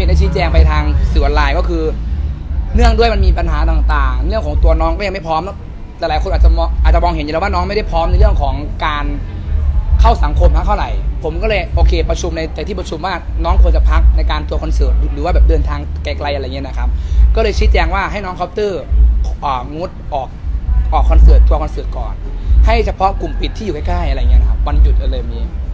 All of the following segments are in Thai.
เพจได้ชี้แจงไปทางสื่อออนไลน์ก็คือ เนื่องด้วยมันมีปัญหาต่างๆ เรื่องของตัวน้องก็ยังไม่พร้อมหลายคนอาจจะมองอาจจะมองเห็นอยู่แล้วว่าน้องไม่ได้พร้อมในเรื่องของการเข้าสังคมนะเท่าไหร่ ผมก็เลยโอเค ประชุมในแต่ที่ประชุมว่าน้องควรจะพักในการตัวคอนเสิร์ตหรือว่าแบบเดินทางไกลๆอะไรเงี้ยนะครับ ก็เลยชี้แจงว่าให้น้องคอปเตอร์องดออกออกคอนเสิร์ตทัวร์คอนเสิร์ตก่อน ให้เฉพาะกลุ่มปิดที่อยู่ใกล้ๆอะไรเงี้ยนะครับวันหยุดอะไรมีแล้ว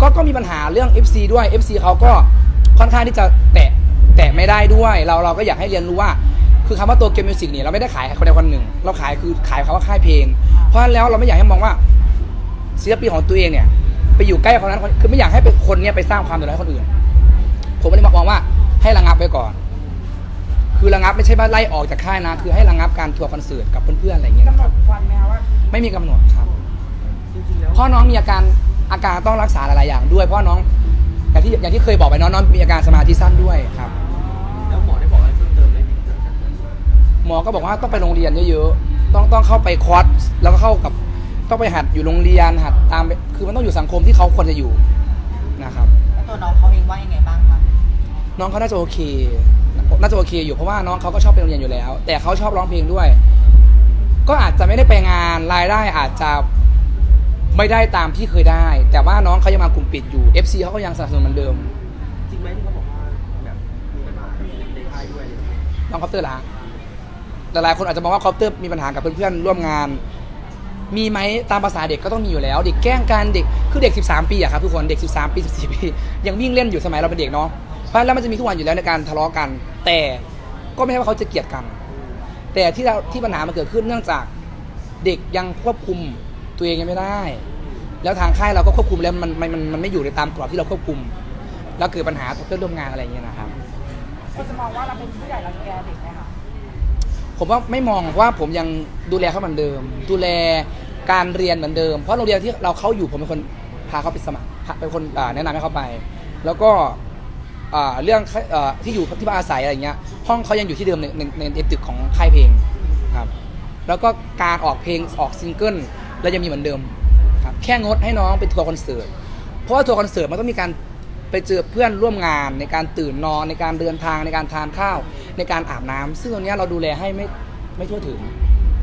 ก็ก็มีปัญหาเรื่อง FC ด้วย FC เขาก็ค่อนข้างที่จะแตะแตะไม่ได้ด้วย เราเราก็อยากให้เรียนรู้ว่า คือคำว่าตัวเกมมิวสิกเนี่ยเราไม่ได้ขายให้คนใดคนหนึ่ง เราขายคือขายคำว่าค่ายเพลง เพราะฉะนั้นแล้วเราไม่อยากให้มองว่าศิลปินของตัวเองเนี่ยไปอยู่ใกล้คนนั้นคนคือไม่อยากให้เป็นคนเนี่ยไปสร้างความเดือดร้อนให้คนอื่น ผมก็เลยมองว่าให้ระงับไว้ก่อน คือระงับไม่ใช่ว่าไล่ออกจากค่ายนะ คือให้ระงับการทัวร์คอนเสิร์ตกับเพื่อนๆอะไรอย่างเงี้ยกำนะหนครับดวันไหมคะว่า ไม่มีกำหนดครับ จริงๆแล้ว เพราะน้องมีอาการ อาการต้องรักษาหลายๆอย่างด้วยเพราะน้องอย่างที่อย่างที่เคยบอกไปน้องน้องมีอาการสมาธิสั้นด้วยครับแล้วหมอได้บอกอะไรเพิ่มเติมไหมหลังจากนั้นหมอก็บอกว่าต้องไปโรงเรียนเยอะๆต้องต้องเข้าไปคอร์สแล้วก็เข้ากับต้องไปหัดอยู่โรงเรียนหัดตามไปคือมันต้องอยู่สังคมที่เขาควรจะอยู่นะครับแล้วตัวน้องเขาเองว่ายังไงบ้างคะน้องเขาน่าจะโอเคน่าจะโอเคอยู่เพราะว่าน้องเขาก็ชอบไปโรงเรียนอยู่แล้ว แต่เขาชอบร้องเพลงด้วย ก็อาจจะไม่ได้ไปงานรายได้อาจจะ ไม่ได้ตามที่เคยได้ แต่ว่าน้องเขายังมากลุ่มปิดอยู่ FC เขาก็ยังสนับสนุนเหมือนเดิม จริงไหมที่เขาบอกว่าแบบมีปัญหาในค่ายด้วยน้องคอปเตอร์ละหลายๆคนอาจจะมองว่าคอปเตอร์มีปัญหากับเพื่อนๆร่วมงาน มีไหมตามภาษาเด็กก็ต้องมีอยู่แล้ว เด็กแกล้งกันเด็กคือเด็ก 13 ปีอะครับทุกคนเด็ก 13 ปี 14 ปี ยังวิ่งเล่นอยู่สมัยเราเป็นเด็กเนาะเพราะฉะนั้นแล้วมันจะมีทุกวันอยู่แล้วในการทะเลาะกัน แต่ก็ไม่ใช่ว่าเขาจะเกลียดกัน แต่ที่เราที่ปัญหามันเกิดขึ้นเนื่องจากเด็กยังควบคุม ตัวเองยังไม่ได้ แล้วทางค่ายเราก็ควบคุมแล้วมันมันมันมันไม่อยู่ในตามกรอบที่เราควบคุม แล้วเกิดปัญหากับเพื่อนร่วมงานอะไรอย่างเงี้ยนะครับ คนจะมองว่าเราเป็นผู้ใหญ่รังแกเด็กไหมคะผมว่าไม่มองเพราะว่าผมยังดูแลเขาเหมือนเดิม ดูแลการเรียนเหมือนเดิม เพราะโรงเรียนที่เราเข้าอยู่ผมเป็นคนพาเขาไปสมัครพาเป็นคนอ่าแนะนำให้เขาไป แล้วก็อ่าเรื่องเอ่อที่อยู่ที่พักอาศัยอะไรอย่างเงี้ย ห้องเขายังอยู่ที่เดิมในในในในตึกของค่ายเพลงครับแล้วก็การออกเพลงออกซิงเกิล เรายังมีเหมือนเดิมครับแค่งดให้น้องไปทัวร์คอนเสิร์ตเพราะว่าทัวร์คอนเสิร์ตมันต้องมีการไปเจอเพื่อนร่วมงานในการตื่นนอนในการเดินทางในการทานข้าวในการอาบน้ำซึ่งตรงเนี้ยเราดูแลให้ไม่ไม่ทั่วถึง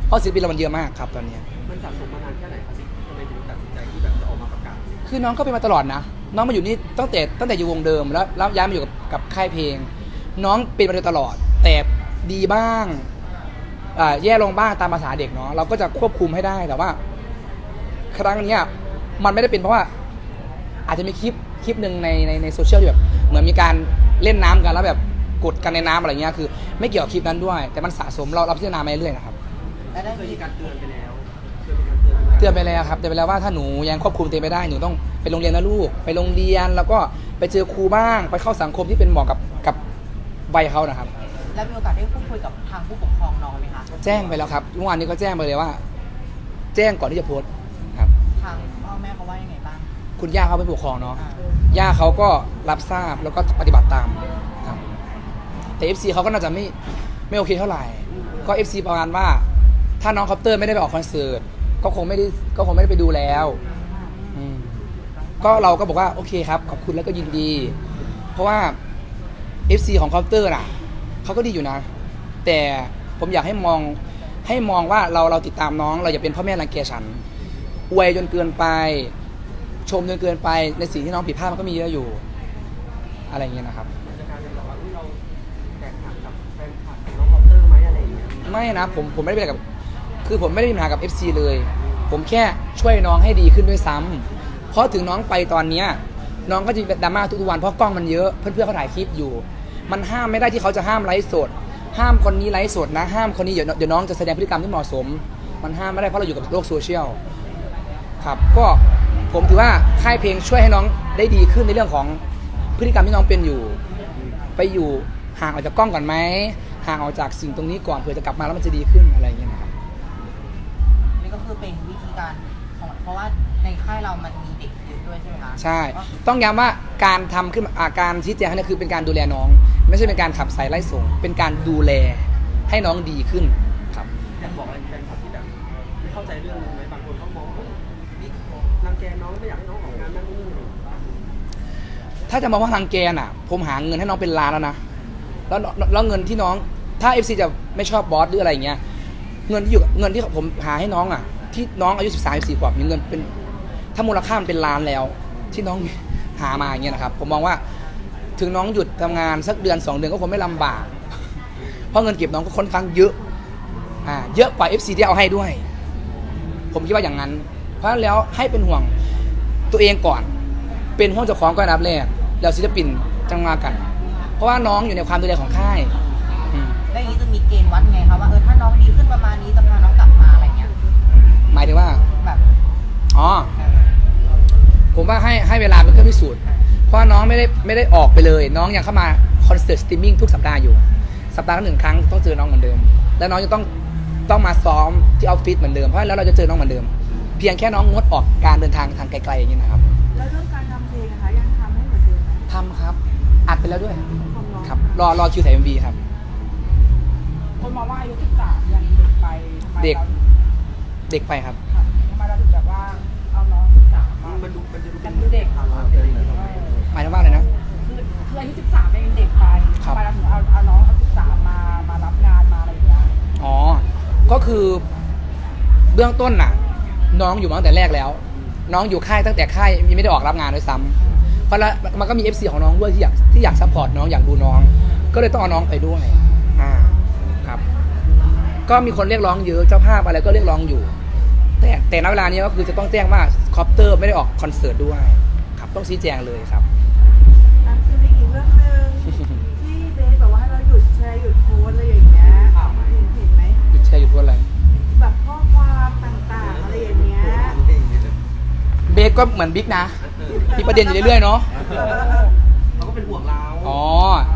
เพราะศิลปินเรามันเยอะมากครับตอนเนี้ยมันสะสมมานานแค่ไหนครับที่ทำไมถึงตัดสินใจที่แบบจะออกมาประกาศคือน้องก็เป็นมาตลอดนะ น้องมาอยู่นี่ตั้งแต่ตั้งแต่อยู่วงเดิมแล้วแล้วย้ายมาอยู่กับกับค่ายเพลง น้องเป็นมาโดยตลอด แต่ดีบ้างอ่าแย่ลงบ้างตามภาษาเด็กเนาะเราก็จะควบคุมให้ได้แต่ว่า ครั้งเนี้ยมันไม่ได้เป็นเพราะว่า อาจจะมีคลิปคลิปหนึ่งในในในโซเชียลที่แบบเหมือนมีการเล่นน้ำกันแล้วแบบกดกันในน้ำอะไรเงี้ยคือ ไม่เกี่ยวกับคลิปนั้นด้วย แต่มันสะสมเราเราพิจารณามาเรื่อยๆนะครับแล้วได้เคยมีมีการเตือนไปแล้วเคยมีการเตือนไปแล้วเตือนไปแล้วครับเตือนไปแล้วว่าถ้าหนูยังควบคุมตัวเองไม่ได้หนูต้องไปโรงเรียนนะลูก ไปโรงเรียนแล้วก็ไปเจอครูบ้างไปเข้าสังคมที่เป็นเหมาะกับกับวัยเขานะครับ แล้วมีโอกาสได้พูดคุยกับทางผู้ปกครองน้องไหมคะ แจ้งไปแล้วครับเมื่อวานนี้ก็แจ้งไปเลยว่า แจ้งก่อนที่จะโพสต์ครับ ทางพ่อแม่เขาว่ายังไงบ้างคุณย่าเขาเป็นผู้ปกครองเนาะ อ่าย่าเขาก็รับทราบแล้วก็ปฏิบัติตามครับ แต่ FC เขาก็น่าจะไม่ไม่โอเคเท่าไหร่ ก็ FC ประมาณว่า ถ้าน้องคอปเตอร์ไม่ได้ไปออกคอนเสิร์ต ก็คงไม่ได้ก็คงไม่ได้ไปดูแล้วอืมก็เราก็บอกว่าโอเคครับ ขอบคุณแล้วก็ยินดี เพราะว่า FC ของคอปเตอร์น่ะเขาก็ดีอยู่นะ แต่ผมอยากให้มองให้มองว่าเราเราติดตามน้อง เราอย่าเป็นพ่อแม่รังแกฉัน อวยจนเกินไป ชมจนเกินไปในสิ่งที่น้องผิดพลาดมันก็มีเยอะอยู่ อะไรอย่างเงี้ยนะครับ มันจะกลายเป็นแบบว่าอุ๊ยเราแตกหักกับแฟนคลับของน้องคอปเตอร์ไหมอะไรอย่างเงี้ยไม่นะผมผมไม่ได้เป็นอะไรกับ คือผมไม่ได้มีปัญหากับ FC เลย ผมแค่ช่วยน้องให้ดีขึ้นด้วยซ้ำเพราะถึงน้องไปตอนเนี้ยน้องก็จะมีดราม่าทุกๆวันเพราะกล้องมันเยอะเพื่อนๆเขาถ่ายคลิปอยู่ มันห้ามไม่ได้ที่เขาจะห้ามไลฟ์สด ห้ามคนนี้ไลฟ์สดนะห้ามคนนี้เดี๋ยวเดี๋ยวน้องจะแสดงพฤติกรรมที่เหมาะสม มันห้ามไม่ได้เพราะเราอยู่กับโลกโซเชียล ครับก็ผมถือว่าค่ายเพลงช่วยให้น้องได้ดีขึ้นในเรื่องของพฤติกรรมที่น้องเป็นอยู่ ไปอยู่ห่างออกจากกล้องก่อนไหมห่างออกจากสิ่งตรงนี้ก่อนเผื่อจะกลับมาแล้วมันจะดีขึ้นอะไรอย่างเงี้ยนะครับนี่ก็คือเป็นวิธีการของเพราะว่าในค่ายเรามันมีเด็กเยอะด้วยใช่ไหมคะใช่ก็ต้องย้ำว่าการทำขึ้นมาอ่าการชี้แจงเนี่ยคือเป็นการดูแลน้อง ไม่ใช่เป็นการขับสายไล่ส่ง เป็นการดูแลให้น้องดีขึ้น ถ้าจะมาว่าทางแกน่ะ ผมหาเงินให้น้องเป็นล้านแล้วนะแล้วแล้วเงินที่น้อง ถ้าเอฟซีจะไม่ชอบบอสหรืออะไรอย่างเงี้ย เงินที่อยู่เงินที่ผมหาให้น้องอะ ที่น้องอายุสิบสามสี่ขวบมีเงินเป็น ถ้ามูลค่ามันเป็นล้านแล้ว ที่น้องหามาอย่างเงี้ยนะครับ ผมมองว่า ถึงน้องหยุดทำงานสักเดือนสองเดือนก็คงไม่ลำบาก เพราะเงินเก็บน้องก็ค่อนข้างเยอะ อ่า เยอะกว่า FC ที่เอาให้ด้วย ผมคิดว่าอย่างนั้น เพราะแล้วให้เป็นห่วงตัวเองก่อน เป็นห่วงเจ้าของก่อนอันดับแรกแล้วศิลปินจังมากัน เพราะว่าน้องอยู่ในความดูแลของค่ายอืมแล้วอย่างนี้จะมีเกณฑ์วัดไงคะว่าเออถ้าน้องดีขึ้นประมาณนี้จะพาน้องกลับมาอะไรเงี้ยหมายถึงว่า แบบอ๋อผมว่าให้ให้เวลาเป็นเครื่องพิสูจน์ เพราะว่าน้องไม่ได้ไม่ได้ออกไปเลย น้องยังเข้ามาคอนเสิร์ตสตรีมมิ่งทุกสัปดาห์อยู่ สัปดาห์ละหนึ่งครั้งต้องเจอน้องเหมือนเดิม และน้องจะต้องต้องมาซ้อมที่ออฟฟิศเหมือนเดิม เพราะฉะนั้นแล้วเราจะเจอน้องเหมือนเดิม เพียงแค่น้องงดออกการเดินทางทางไกลๆอย่างนี้นะครับ แล้วเรื่องการทำเพลง ทำครับ อัดไปแล้วด้วยความร้อนครับ รอรอคิวถ่ายเอ็มบีครับ คนมองว่าอายุ13ยังเด็กไปทำไมเด็ก ราเด็กไปครับ ค่ะทำไมเราถึงแบบว่าเอาน้อง13มามันดูมันจะดูมันดูเด็กอ่าค่ะเด็กหมายถึงว่าอะไรนะ คือคืออายุ13เป็นเด็กไปครับ ทำไมเราถึงเอาเอาน้องอายุ13มามารับงานมาอะไรอย่างเงี้ยอ๋อ ก็คือเบื้องต้นน่ะ น้องอยู่มาตั้งแต่แรกแล้ว น้องอยู่ค่ายตั้งแต่ค่ายยังไม่ได้ออกรับงานด้วยซ้ำ เพราะแล้วมันก็มี FC ของน้องด้วยที่อยากที่อยากซัพพอร์ตน้องอยากดูน้อง ก็เลยต้องเอาน้องไปด้วยอ่าครับ ก็มีคนเรียกร้องเยอะเจ้าภาพอะไรก็เรียกร้องอยู่ แต่แต่ณเวลานี้ก็คือจะต้องแจ้งว่าคอปเตอร์ไม่ได้ออกคอนเสิร์ตด้วย ครับต้องชี้แจงเลยครับ อะคือมีอีกเรื่องหนึ่งที่เบสบอกว่าให้เราหยุดแชร์หยุดโพสต์อะไรอย่างเงี้ยเห็นเห็นไหมหยุดแชร์หยุดพูดอะไร แบบข้อความต่างๆอะไรอย่างเงี้ย เบสก็เหมือนบิ๊กนะ มีประเด็นอยู่เรื่อยๆเนาะเขาก็เป็นห่วงเราอ๋อ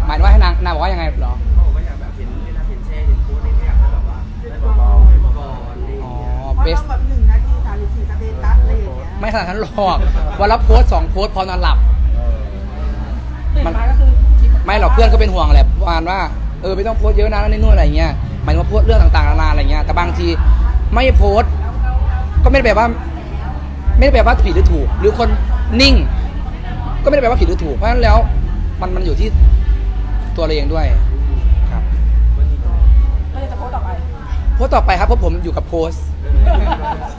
หมายถึงว่าให้นางนางบอกว่ายังไงเหรอเขาบอกว่าอยากแบบเห็นเวลาเห็นแชร์เห็นโพสต์อะไรเนี่ยอยากให้แบบว่าได้เบาๆให้ก่อนอะไรอย่างอ๋อเงี้ยเพราะเราแบบหนึ่งนาทีสามสิบสี่สเตตัสอะไรอย่างเงี้ยไม่ขนาดนั้นหรอกวันละโพสต์สองโพสต์พอนอนหลับ ตื่นมาก็คือไม่หรอกเพื่อนก็เป็นห่วงแหละประมาณว่าเออไม่ต้องโพสต์เยอะนะนั่นนี่นู่นอะไรเงี้ยหมายถึงว่าโพสต์เรื่องต่างๆนานาอะไรเงี้ยแต่บางทีไม่โพสต์ก็ไม่ได้แปลว่า ไม่ได้แปลว่าผิดหรือถูก หรือคน นิ่ง ก็ไม่ได้แปลว่าผิดหรือถูกเพราะฉะนั้นแล้วมันมันอยู่ที่ตัวเราเองด้วยครับวันนี้ก็ก็เลยจะโพสต์ต่อไปโพสต์ต่อไปครับเพราะผมอยู่กับโพสต์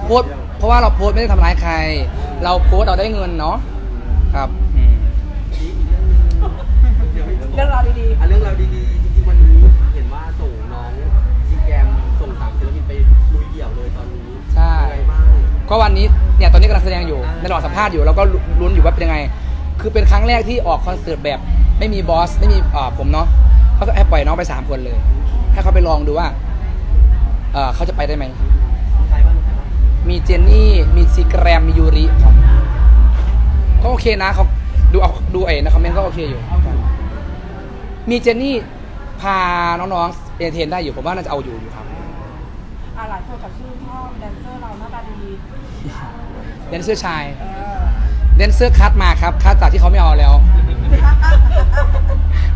โพสต์เพราะว่าเราโพสต์ไม่ได้ทำร้ายใคร เราโพสต์เราได้เงินเนาะครับอืมอีกเรื่องหนึงเดี๋ยวไม่เรื่องราวดีอะเรื่องราวดีๆ ก็วันนี้เนี่ยตอนนี้กำลังแสดงอยู่ในระหว่างสัมภาษณ์อยู่แล้วก็ลุ้นอยู่ว่าเป็นยังไง คือเป็นครั้งแรกที่ออกคอนเสิร์ตแบบไม่มีบอสไม่มีอ่าผมเนาะเขาก็ให้ปล่อยน้องไปสามคนเลย ให้เขาไปลองดูว่าเอ่อเขาจะไปได้ไหม ใครบ้างใครบ้างมีเจนนี่ มีซีแกรม มียูริครับก็โอเคนะเขาดูเอาดูเองนะคอมเมนต์ก็โอเคอยู่ มีเจนนี่พาน้องๆเอนเตอร์เทนได้อยู่ ผมว่าน่าจะเอาอยู่อยู่ครับๆอ่าหลายคนกับชื่นชอบแดนเซอร์เราหน้าตาดีแดนเซอร์ชายเออแดนเซอร์คัดมาครับคัดจากที่เขาไม่เอาแล้ว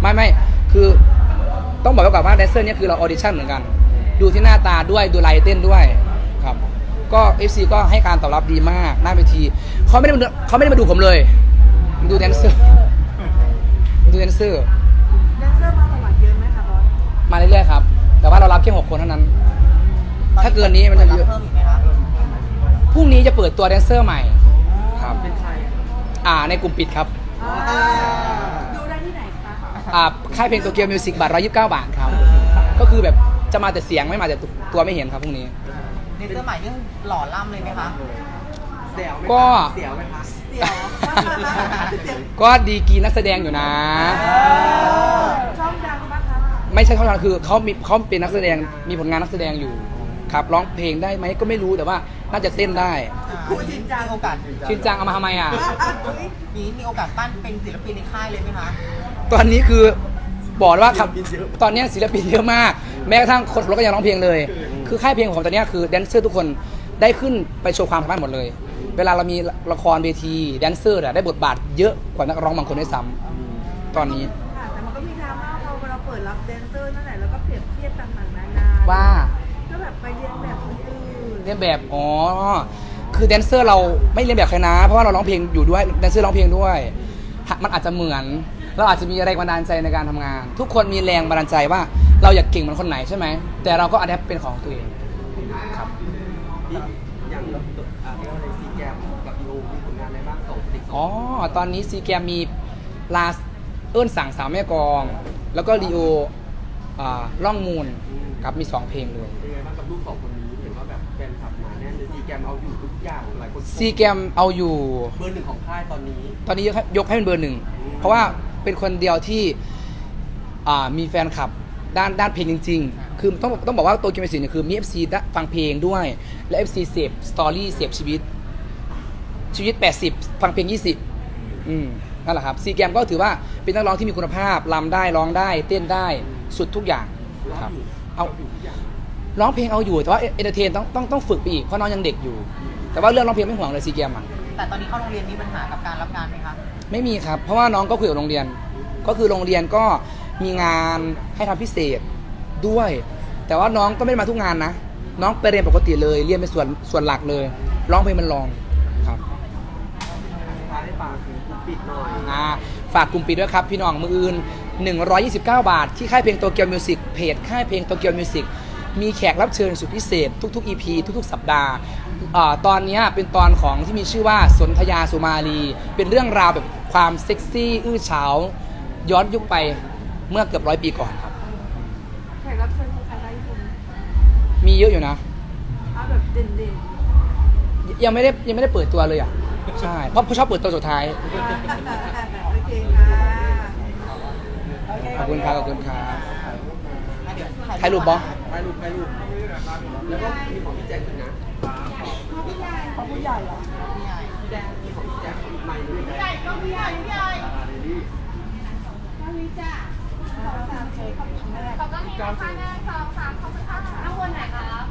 ไม่ไม่คือต้องบอกไว้ก่อนว่าแดนเซอร์เนี่ยคือเราออดิชั่นเหมือนกัน ดูที่หน้าตาด้วยดูลายเต้นด้วยครับก็ FC ก็ให้การตอบรับดีมากหน้าเวทีเขาไม่ได้มาดูเขาไม่ได้มาดูผมเลยมาดูแดนเซอร์มาดูแดนเซอร์แดนเซอร์มาสมัครเยอะไหมคะบอสมาเรื่อยๆครับแต่ว่าเรารับแค่หกคนเท่านั้น ถ้าเกินนี้มันจะเยอะเพิ่มอีกไหมคะพรุ่งนี้จะเปิดตัวแดนเซอร์ใหม่ครับเป็นใครอ่าในกลุ่มปิดครับอ่าดูได้ที่ไหนคะอ่าค่ายเพลงโตเกียวมิวสิกบัตร129บาทครับ ก็คือแบบจะมาแต่เสียงไม่มาแต่ตัวไม่เห็นครับพรุ่งนี้ในเสื้อใหม่นี่หล่อล่ำเลยไหมคะเสียวไหมคะก็เสียวไหมคะเดี๋ยวเดี๋ยวก็ดีกรีนักแสดงอยู่นะช่องดังปะคะไม่ใช่เขาทำคือเขามีเขาเป็นนักแสดงมีผลงานนักแสดงอยู่ ครับร้องเพลงได้ไหมก็ไม่รู้แต่ว่าน่าจะเต้นได้ครูจริงจังมีโอกาสชินจังเอามาทำไมอะนี้มีโอกาสปั้นเป็นศิลปินในค่ายเลยไหมคะตอนนี้คือบอกเลยว่าครับตอนนี้ศิลปินเยอะมาก แม้กระทั่งคนขับรถก็ยังร้องเพลงเลย คือค่ายเพลงของผมตอนนี้คือแดนเซอร์ทุกคนได้ขึ้นไปโชว์ความสามารถหมดเลย เวลาเรามีละครเวทีแดนเซอร์อะได้บทบาทเยอะกว่านักร้องบางคนด้วยซ้ำตอนนี้ค่ะแต่มันก็มีดราม่าพอเราเปิดรับแดนเซอร์นั่นแหละแล้วก็เปรียบเทียบต่างๆนานาว่าก็แบบ ไปเรียนแบบคนอื่นเรียนแบบ อ๋อ คือแดนเซอร์เราไม่เรียนแบบใครนะ เพราะว่าเราร้องเพลงอยู่ด้วย แดนเซอร์ร้องเพลงด้วยมันอาจจะเหมือน เราอาจจะมีแรงบันดาลใจในการทำงาน ทุกคนมีแรงบันดาลใจว่าเราอยากเก่งเหมือนคนไหนใช่ไหม แต่เราก็อัดแอปเป็นของตัวเอง ครับ ที่อย่างอ่าเรียกว่าอะไรซีแกมกับดีโอมีผลงานอะไรบ้างส่งติดส่งอ๋อ ตอนนี้ซีแกมมีลาสเอิ้นสั่งสาวแม่กอง แล้วก็รีโออ่าล่องมูลครับมีสองเพลงเลย เป็นไงบ้าง กับลูกสองคนนี้เห็นว่าแบบแฟนคลับหนาแน่นเลยซีแกมเอาอยู่ทุกอย่างหลายคนชมซีแกมเอาอยู่ เบอร์หนึ่งของค่ายตอนนี้ ตอนนี้ยกให้ยกให้เป็นเบอร์หนึ่ง เพราะว่าเป็นคนเดียวที่อ่ามีแฟนคลับด้านด้านเพลงจริง ๆ คือต้องต้องบอกว่าตัวเกมเมสิเนี่ยคือมี FC ด้านฟังเพลงด้วย และ FC เสพสตอรี่เสพชีวิต ชีวิต 80 ฟังเพลง 20 อืมนั่นแหละครับซีแกมก็ถือว่าเป็นนักร้องที่มีคุณภาพรำได้ร้องได้ เต้นได้สุดทุกอย่างครับ เอา ร้องเพลงเอาอยู่แต่ว่าเอนเตอร์เทนต้องต้องต้องฝึกไปอีกเพราะน้องยังเด็กอยู่ แต่ว่าเรื่องร้องเพลงไม่ห่วงเลยซีแกมอะแต่ตอนนี้เข้าโรงเรียนมีปัญหากับการรับงานไหมคะไม่มีครับ เพราะว่าน้องก็คุยกับโรงเรียน ก็คือโรงเรียนก็มีงานให้ทำพิเศษด้วย แต่ว่าน้องก็ไม่ได้มาทุกงานนะ น้องไปเรียนปกติเลยเรียนเป็นส่วนส่วนหลักเลยร้องเพลงมันรองครับสุดท้ายได้ฝากถึงคุณปิดหน่อยอ่าฝากกลุ่มปิดด้วยครับพี่น้องมืออื่น 129 บาท ที่ค่ายเพลงโตเกียวมิวสิกเพจค่ายเพลงโตเกียวมิวสิก มีแขกรับเชิญสุดพิเศษ ทุกๆ EP ทุก ๆ สัปดาห์อาตอนเนี้ยเป็นตอนของที่มีชื่อว่าสนธยาสุมาลี เป็นเรื่องราวแบบความเซ็กซี่ อื้อฉาวย้อนยุคไปเมื่อเกือบร้อยปีก่อนครับแขกรับเชิญอะไรคุณมีเยอะอยู่นะเอาแบบเด่นยังไม่ได้ยังไม่ได้เปิดตัวเลยอะใช่เพราะเขาชอบเปิดตัวสุดท้ายๆโอเคค่ะโเคขอบคุณครับขอบคุณครับอะเดี๋ยวถ่ายรูปบอถ่ายรูปถ่ายรูปแล้วก็มีของพี่แจ็คอีกนะเขาผู้ใหญ่เหรอพี่ใหญ่พี่แจ็คมีของพี่แจ็คอีกใหม่ด้วยนะก็ผู้ใหญ่ผู้ใหญ่อ่าเดลี่ก็นี้จ้ะขอบคุณเชฟขอบคุณแม่ขอบคุณที่นะคะหนึ่งสองสามขอบคุณค่ะข้างบนไหนครับ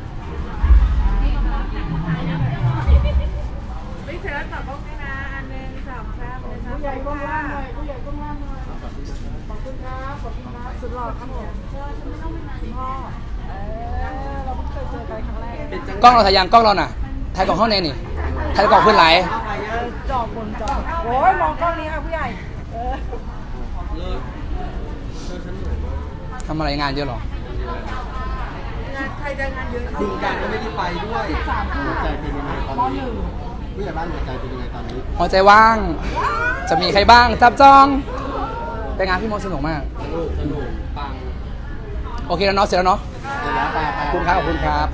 ไม่เสร็จแล้วตอบกล้องด้วยนะอันหนึ่งสองสามเลยนะผู้ใหญ่ก้มล่างหน่อยผู้ใหญ่ก้มล่างหน่อยขอบคุณครับขอบคุณครับสุดหล่อครับผมเชิญฉันไม่ต้องไปนานพ่อ เออเราเพิ่งเคยเจอกันครั้งแรกเป็นจังกล้องเราถ่ายยังกล้องเราน่ะถ่ายกล่องเข้าในนี่ถ่ายกล่องเพื่อนไหลายจอบนจอบโอ้ยมองกล้องนี้ค่ะผู้ใหญ่เออเลิศเธอฉันเหนื่อยมากทำอะไรงานเยอะหรองานใครจะงานเยอะสิ่งการก็ไม่ได้ไปด้วยสามผู้ใจเป็นยังไงตอนนี้ผู้ใหญ่บ้านหัวใจเป็นยังไงตอนนี้หัวใจว่าง จะมีใครบ้างจับจอง แต่งานพี่มดสนุกมาก สนุกสนุกปัง โอเคแล้วเนาะเสร็จแล้วเนาะเสร็จแล้วไปไปขอบคุณครับขอบคุณครับ